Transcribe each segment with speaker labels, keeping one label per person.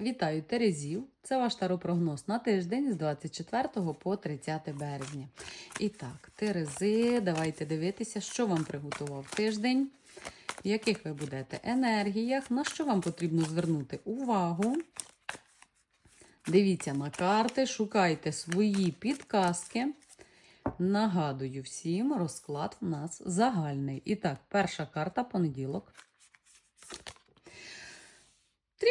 Speaker 1: Вітаю Терезів! Це ваш таропрогноз на тиждень з 24 по 30 березня. І так, Терези, давайте дивитися, що вам приготував тиждень, в яких ви будете енергіях, на що вам потрібно звернути увагу. Дивіться на карти, шукайте свої підказки. Нагадую всім, розклад в нас загальний. І так, перша карта понеділок.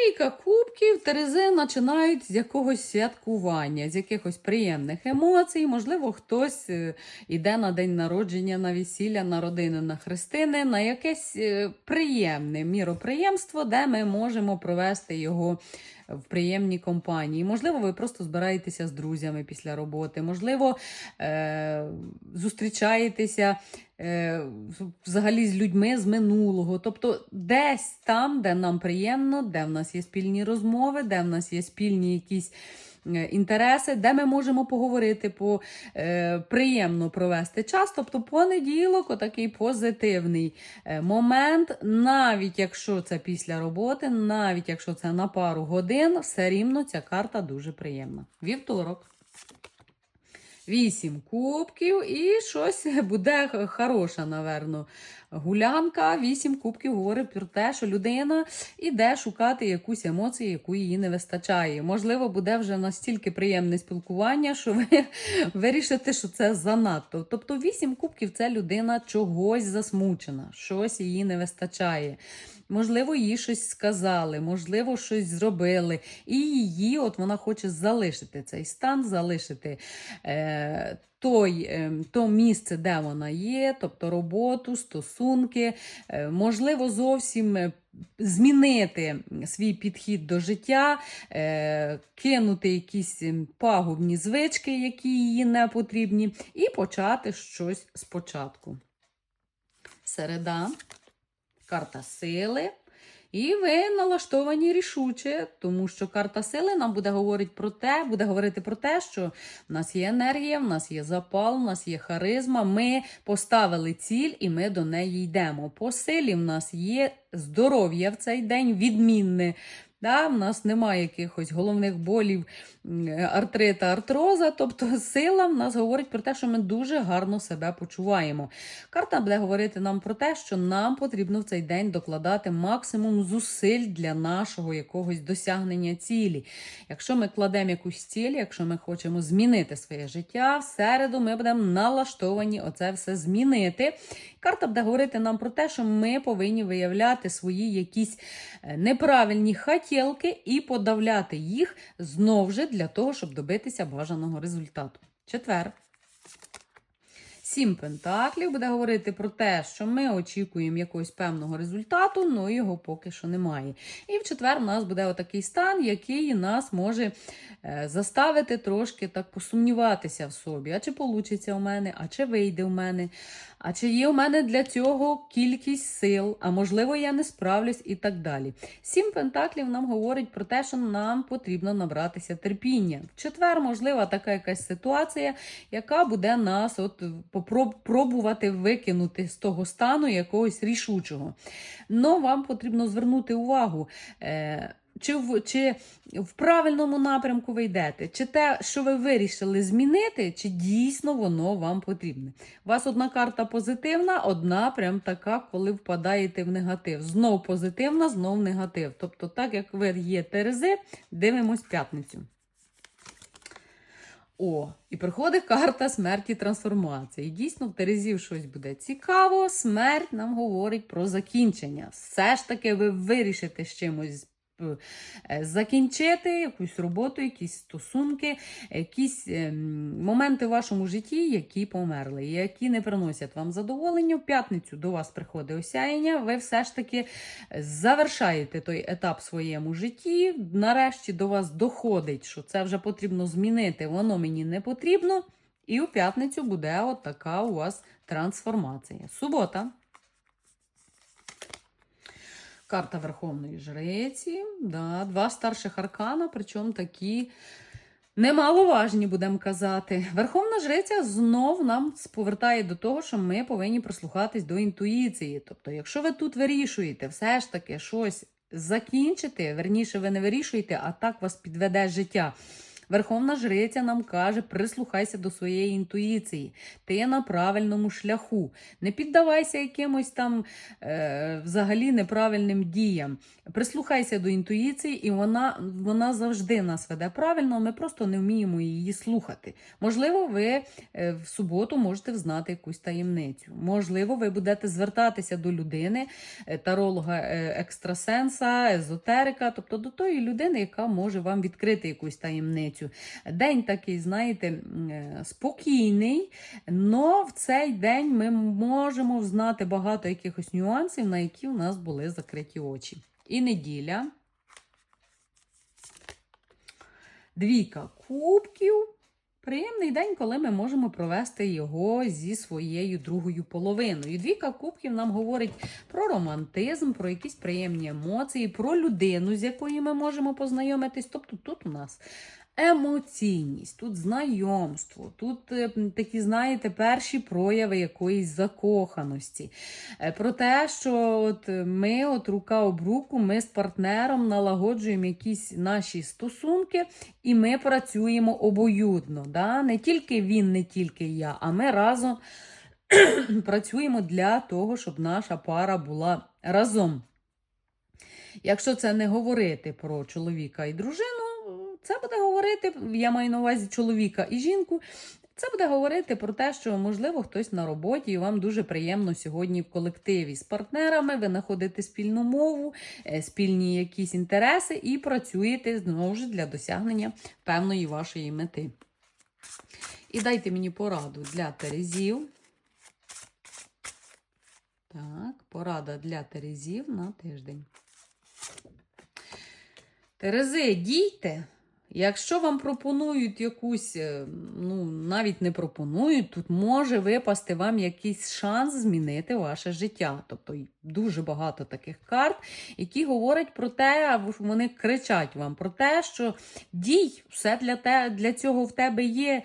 Speaker 1: Трійка кубків, Терези починають з якогось святкування, з якихось приємних емоцій. Можливо, хтось е, іде на день народження, на весілля, на родини, на хрестини, на якесь е, приємне міроприємство, де ми можемо провести його в приємній компанії. Можливо, ви просто збираєтеся з друзями після роботи, можливо, е- зустрічаєтеся е- взагалі з людьми з минулого. Тобто, десь там, де нам приємно, де в нас є спільні розмови, де в нас є спільні якісь. Е, Інтереси, де ми можемо поговорити, по, е, приємно провести час. Тобто понеділок, отакий позитивний е, момент, навіть якщо це після роботи, навіть якщо це на пару годин, все рівно ця карта дуже приємна. Вівторок. Вісім кубків і щось буде х- хороша, наверно, гулянка. Вісім кубків говорить про те, що людина іде шукати якусь емоцію, яку їй не вистачає. Можливо, буде вже настільки приємне спілкування, що ви вирішите, що це занадто. Тобто, вісім кубків це людина чогось засмучена, щось їй не вистачає. Можливо, їй щось сказали, можливо, щось зробили. І її, от вона хоче залишити цей стан, залишити е, той, е, то місце, де вона є, тобто роботу, стосунки, е, можливо, зовсім. е, Змінити свій підхід до життя, е, кинути якісь ем, пагубні звички, які їй не потрібні, і почати щось спочатку. Середа карта сили. І ви налаштовані рішуче, тому що карта сили нам буде говорити про те, буде говорити про те, що в нас є енергія, в нас є запал, в нас є харизма. Ми поставили ціль і ми до неї йдемо. По силі в нас є здоров'я в цей день, відмінне. Да, в нас немає якихось головних болів, артрита, артроза. Тобто сила в нас говорить про те, що ми дуже гарно себе почуваємо. Карта буде говорити нам про те, що нам потрібно в цей день докладати максимум зусиль для нашого якогось досягнення цілі. Якщо ми кладемо якусь ціль, якщо ми хочемо змінити своє життя, в середу ми будемо налаштовані оце все змінити. Карта буде говорити нам про те, що ми повинні виявляти свої якісь е, неправильні хотілки і подавляти їх знов же для того, щоб добитися бажаного результату. Четвер. Сім пентаклів буде говорити про те, що ми очікуємо якогось певного результату, але його поки що немає. І в четвер у нас буде отакий стан, який нас може е, заставити трошки так посумніватися в собі. А чи вийде у мене, а чи вийде у мене, а чи є у мене для цього кількість сил, а можливо, я не справлюсь і так далі. Сім пентаклів нам говорить про те, що нам потрібно набратися терпіння. В четвер, можлива така якась ситуація, яка буде нас от пробувати викинути з того стану якогось рішучого. Но вам потрібно звернути увагу. Е, чи в, чи в правильному напрямку ви йдете, чи те, що ви вирішили змінити, чи дійсно воно вам потрібне. У вас одна карта позитивна, одна прям така, коли впадаєте в негатив. Знов позитивна, знов негатив. Тобто, так як ви є Терези, дивимось п'ятницю. О, і приходить карта смерті трансформації. І дійсно в Терезів щось буде цікаво. Смерть нам говорить про закінчення. Все ж таки, ви вирішите з чимось. Е, Закінчити якусь роботу, якісь стосунки, якісь ем, моменти в вашому житті, які померли, які не приносять вам задоволення. В п'ятницю до вас приходить осяяння. Ви все ж таки завершаєте той етап в своєму житті. Нарешті до вас доходить, що це вже потрібно змінити, воно мені не потрібно. І у п'ятницю буде от така у вас трансформація. Субота. Карта Верховної Жриці. Да, два старших аркана, причому такі немаловажні, будемо казати. Верховна Жриця знов нам повертає до того, що ми повинні прислухатись до інтуїції. Тобто, якщо ви тут вирішуєте все ж таки щось закінчити. Верніше, ви не вирішуєте, а так вас підведе життя. Верховна Жриця нам каже: прислухайся до своєї інтуїції. Ти на правильному шляху. Не піддавайся якимось там е, взагалі неправильним діям. Прислухайся до інтуїції, і вона, вона завжди нас веде правильно. Ми просто не вміємо її слухати. Можливо, ви е, в суботу можете взнати якусь таємницю. Можливо, ви будете звертатися до людини, е, таролога, е, екстрасенса, езотерика, тобто до тої людини, яка може вам відкрити якусь таємницю. День такий, знаєте, е, спокійний, але в цей день ми можемо знати багато якихось нюансів, на які у нас були закриті очі. І неділя. Двійка кубків. Приємний день, коли ми можемо провести його зі своєю другою половиною. Двійка кубків нам говорить про романтизм, про якісь приємні емоції, про людину, з якою ми можемо познайомитись. Тобто тут у нас емоційність, тут знайомство, тут е, такі, знаєте, перші прояви якоїсь закоханості. Е, Про те, що от ми, от рука об руку, ми з партнером налагоджуємо якісь наші стосунки, і ми працюємо обоюдно. Да? Не тільки він, не тільки я, а ми разом працюємо для того, щоб наша пара була разом. Якщо це не говорити про чоловіка і дружину, це буде говорити, я маю на увазі чоловіка і жінку. Це буде говорити про те, що можливо хтось на роботі, і вам дуже приємно сьогодні в колективі з партнерами. Ви знаходите спільну мову, е, спільні якісь інтереси і працюєте знову ж для досягнення певної вашої мети. І дайте мені пораду для терезів. Так, порада для терезів на тиждень. Терези, дійте. Якщо вам пропонують якусь, е, ну навіть не пропонують, тут може випасти вам якийсь шанс змінити ваше життя. Тобто дуже багато таких карт, які говорять про те, вони кричать вам про те, що дій, все для, те, для цього в тебе є.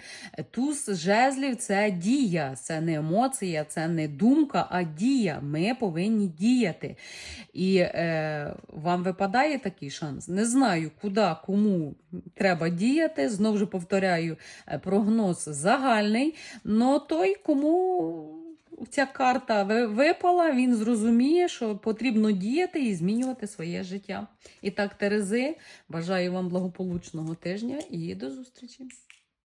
Speaker 1: Туз жезлів це дія, це не емоція, це не думка, а дія. Ми повинні діяти. І е, вам випадає такий шанс. Не знаю, куди, кому треба діяти. Знову ж повторяю, е, прогноз загальний. Но той, кому ця карта ви- випала, він зрозуміє, що потрібно діяти і змінювати своє життя. І так, Терези, бажаю вам благополучного тижня і до зустрічі!